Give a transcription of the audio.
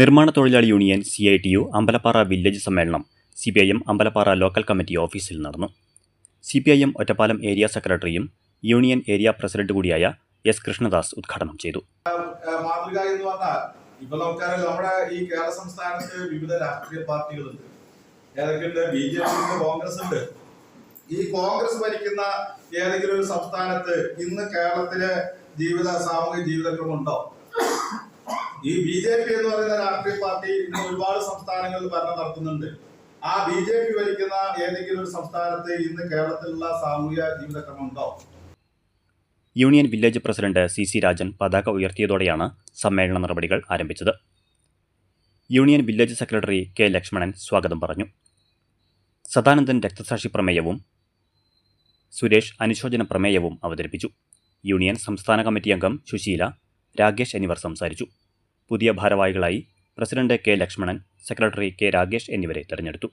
നിർമ്മാണ തൊഴിലാളി union C I T U Ambalappara village സമ്മേളനം C P I M Ambalappara local committee ഓഫീസിൽ നടന്നു. C P I M Ottapalam area സെക്രട്ടറിയും union area president കൂടിയായ S Krishnadas ഉദ്ഘാടനം ചെയ്തു. മാതൃക എന്ന് പറഞ്ഞാൽ ഇപ്പൊ നമുക്കറിയാം നമ്മുടെ ഈ കേരള സംസ്ഥാനത്ത് വിവിധ രാഷ്ട്രീയ പാർട്ടികളുണ്ട്. ഏതൊക്കെയുണ്ട് ബി ജെ പി ഉണ്ട് കോൺഗ്രസ് ഉണ്ട്. ഈ കോൺഗ്രസ് ഭരിക്കുന്ന ഏതെങ്കിലും ഒരു സംസ്ഥാനത്ത് ഇന്ന് കേരളത്തിലെ ജീവിത സാമൂഹിക ജീവിതക്രമം ഉണ്ടോ? ഈ ബി ജെ പി എന്ന് പറയുന്ന രാഷ്ട്രീയ പാർട്ടി ഇന്ന് ഒരുപാട് സംസ്ഥാനങ്ങളിൽ ഭരണം നടത്തുന്നുണ്ട്. ആ ബി ജെ പി ഭരിക്കുന്ന ഏതെങ്കിലും ഒരു സംസ്ഥാനത്ത് ഇന്ന് കേരളത്തിലുള്ള സാമൂഹ്യ ജീവിതക്രമം ഉണ്ടോ? Union village president C C Rajan പതാക ഉയർത്തിയതോടെയാണ് സമ്മേളന നടപടികൾ ആരംഭിച്ചത്. Union village secretary K Lakshmanan സ്വാഗതം പറഞ്ഞു. സദാനന്ദൻ രക്തസാക്ഷി പ്രമേയവും സുരേഷ് അനുശോചന പ്രമേയവും അവതരിപ്പിച്ചു. യൂണിയൻ സംസ്ഥാന കമ്മിറ്റി അംഗം സുശീല രാകേഷ് എന്നിവർ സംസാരിച്ചു. പുതിയ ഭാരവാഹികളായി president K Lakshmanan secretary K Ragesh എന്നിവരെ തെരഞ്ഞെടുത്തു.